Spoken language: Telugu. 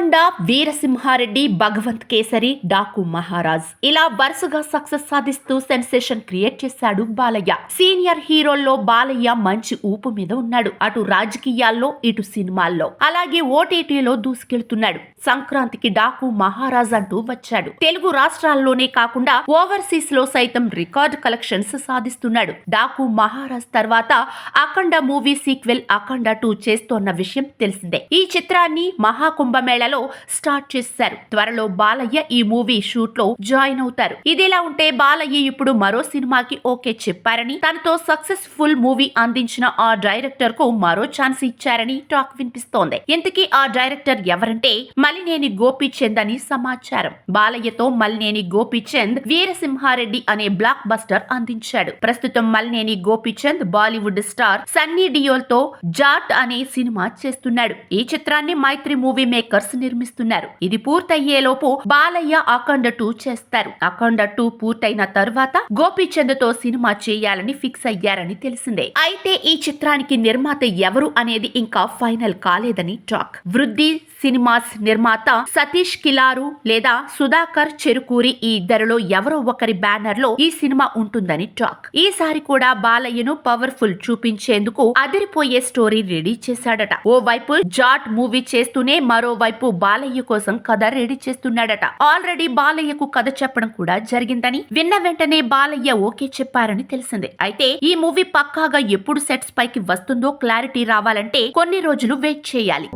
అఖండ వీరసింహారెడ్డి భగవంత్ కేసరి డాకు మహారాజ్. ఇలా వరుసగా సక్సెస్ సాధిస్తూ సెన్సేషన్ క్రియేట్ చేశాడు బాలయ్య. సీనియర్ హీరోల్లో బాలయ్య మంచి ఊపు మీద ఉన్నాడు. అటు రాజకీయాల్లో ఇటు సినిమాల్లో. అలాగే ఓటీటీలో దూసుకెళ్తున్నాడు. సంక్రాంతికి డాకు మహారాజ్ అంటూ వచ్చాడు. తెలుగు రాష్ట్రాల్లోనే కాకుండా ఓవర్సీస్లో సైతం రికార్డ్ కలెక్షన్స్ సాధిస్తున్నాడు. డాకు మహారాజ్ తర్వాత Akhanda movie sequel Akhanda two చేస్తోన్న విషయం తెలిసిందే. ఈ చిత్రాన్ని నెలలో స్టార్ట్ చేశారు త్వరలో బాలయ్య ఈ మూవీ షూట్లో జాయిన్ అవుతారు. ఇదిలా ఉంటే బాలయ్య ఇప్పుడు మరో సినిమాకి ఓకే చెప్పారని తనతో సక్సెస్ఫుల్ మూవీ అందించిన ఆ డైరెక్టర్కు మరో ఛాన్స్ ఇచ్చారని టాక్ వినిపిస్తోంది. ఇంతకీ ఆ డైరెక్టర్ ఎవరంటే మలినేని గోపీచంద్ అని సమాచారం. బాలయ్యతో మలినేని గోపీచంద్ వీరసింహారెడ్డి అనే బ్లాక్ బస్టర్ అందించాడు. ప్రస్తుతం మలినేని గోపీచంద్ బాలీవుడ్ స్టార్ సన్నీ డియోల్తో జాట్ అనే సినిమా చేస్తున్నాడు. ఈ చిత్రాన్ని మైత్రి మూవీ మేకర్స్ నిర్మిస్తున్నారు. ఇది పూర్తయ్యేలోపు బాలయ్య అఖండ టూ చేస్తారు. అఖండ టూ పూర్తయిన తర్వాత గోపీచంద్తో సినిమా చేయాలని ఫిక్స్ అయ్యారని తెలిసిందే. అయితే ఈ చిత్రానికి నిర్మాత ఎవరు అనేది ఇంకా ఫైనల్ కాలేదని టాక్. వృద్ధి సినిమాస్ నిర్మాత సతీష్ కిలారు లేదా సుధాకర్ చెరుకూరి ఈ ఇద్దరిలో ఎవరో ఒకరి బ్యానర్లో ఈ సినిమా ఉంటుందని టాక్. ఈసారి కూడా బాలయ్యను పవర్ఫుల్ చూపించేందుకు అదిరిపోయే స్టోరీ రెడీ చేశాడట. ఓ వైపు జాట్ మూవీ చేస్తూనే మరోవైపు బాలయ్య కోసం కథ రెడీ చేస్తున్నాడట. ఆల్రెడీ బాలయ్యకు కథ చెప్పడం కూడా జరిగిందని విన్న వెంటనే బాలయ్య ఓకే చెప్పారని తెలిసింది. అయితే ఈ మూవీ పక్కాగా ఎప్పుడు సెట్స్ పైకి వస్తుందో క్లారిటీ రావాలంటే కొన్ని రోజులు వెయిట్ చేయాలి.